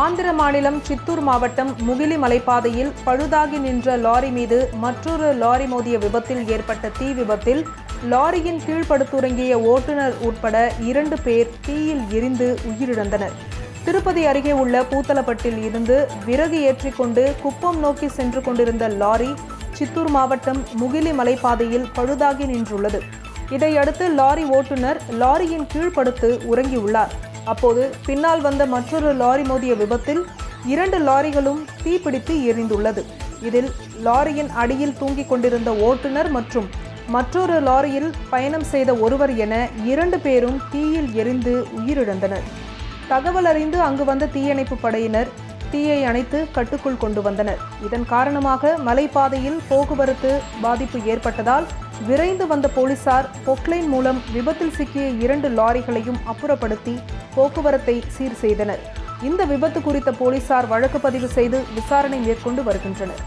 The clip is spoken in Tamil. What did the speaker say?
ஆந்திர மாநிலம் சித்தூர் மாவட்டம் முகிலி மலைப்பாதையில் பழுதாகி நின்ற லாரி மீது மற்றொரு லாரி மோதிய விபத்தில் ஏற்பட்ட தீ விபத்தில் லாரியின் கீழ்படுத்துறங்கிய ஓட்டுநர் உட்பட இரண்டு பேர் தீயில் எரிந்து உயிரிழந்தனர். திருப்பதி அருகே உள்ள பூத்தலப்பட்டில் இருந்து விறகு ஏற்றிக்கொண்டு குப்பம் நோக்கி சென்று கொண்டிருந்த லாரி சித்தூர் மாவட்டம் முகிலி மலைப்பாதையில் பழுதாகி நின்றுள்ளது. இதையடுத்து லாரி ஓட்டுநர் லாரியின் கீழ்ப்படுத்து உறங்கியுள்ளார். அப்போது பின்னால் வந்த மற்றொரு லாரி மோதிய விபத்தில் இரண்டு லாரிகளும் தீப்பிடித்து எரிந்துள்ளது. இதில் லாரியின் அடியில் தூங்கிக் கொண்டிருந்த ஓட்டுநர் மற்றும் மற்றொரு லாரியில் பயணம் செய்த ஒருவர் என இரண்டு பேரும் தீயில் எரிந்து உயிரிழந்தனர். தகவல் அறிந்து அங்கு வந்த தீயணைப்பு படையினர் தீயை அணைத்து கட்டுக்குள் கொண்டு வந்தனர். இதன் காரணமாக மலைப்பாதையில் போக்குவரத்து பாதிப்பு ஏற்பட்டதால் விரைந்து வந்த போலீசார் பொக்லைன் மூலம் விபத்தில் சிக்கிய இரண்டு லாரிகளையும் அப்புறப்படுத்தி போக்குவரத்தை சீர் செய்தனர். இந்த விபத்து குறித்த போலீசார் வழக்கு பதிவு செய்து விசாரணை மேற்கொண்டு வருகின்றனர்.